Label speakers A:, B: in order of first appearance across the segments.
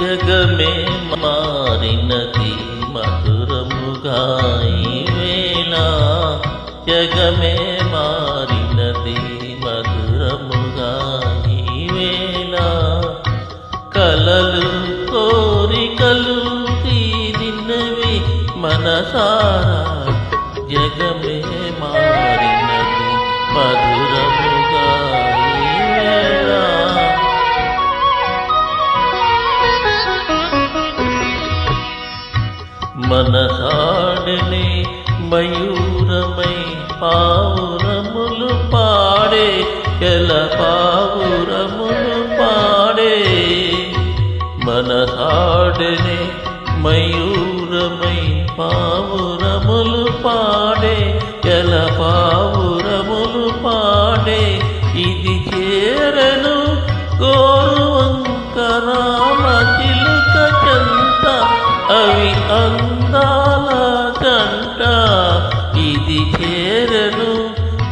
A: జగమే మారినది మధురముగాయి వేళ. జగమే మారినది మధురముగాయి వేళ. కలలు కోరికలు తీరినవి మనసారా. జగమే మారినది మధు మనసాడిని మయూరమై పావురములు పాడే ఎల పావురములు పాడే. మనసాడిని మయూరమై పావురములు పాడే ఎల పా అవి అందాల జంట ఇది చేరను.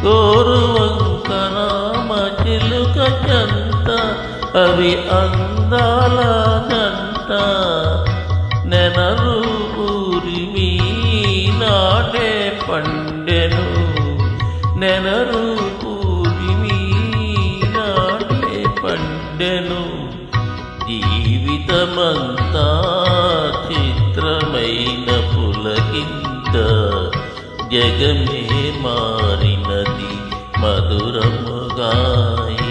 A: గోరువంకరామ చిలుక చెంత అవి అందాల జంట నెనరు ఊరిమి నాటే పండెను. నెనరు ఊరిమి నాటే పండెను. జీవితమంతా చిత్రమైన పులకింత జగమే మారినది మధురముగా ఈ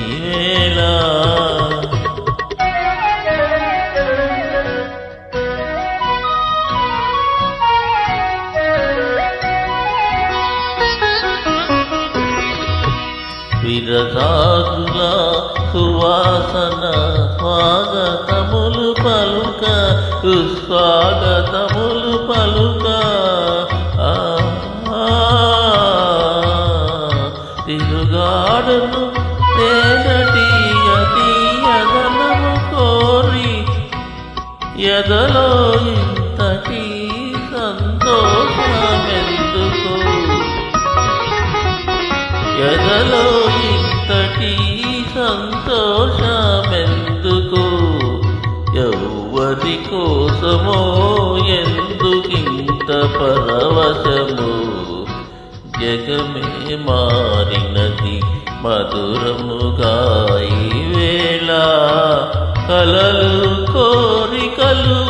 A: విరసాదుల సువాసన స్వాగతములు పలుక సుస్వాగతములు పలుక. ఆ, తిరుగాడును తేనటీయ తీయదనము కోరి ఎదలో ఇంతటి ఎదలో ఇంతటి సంతోషమెందుకు? ఎవ్వరి కోసమో ఎందుకింత పరవశము? జగమే మారినది మధురముగా ఈ వేళ. కలలు కోరికలు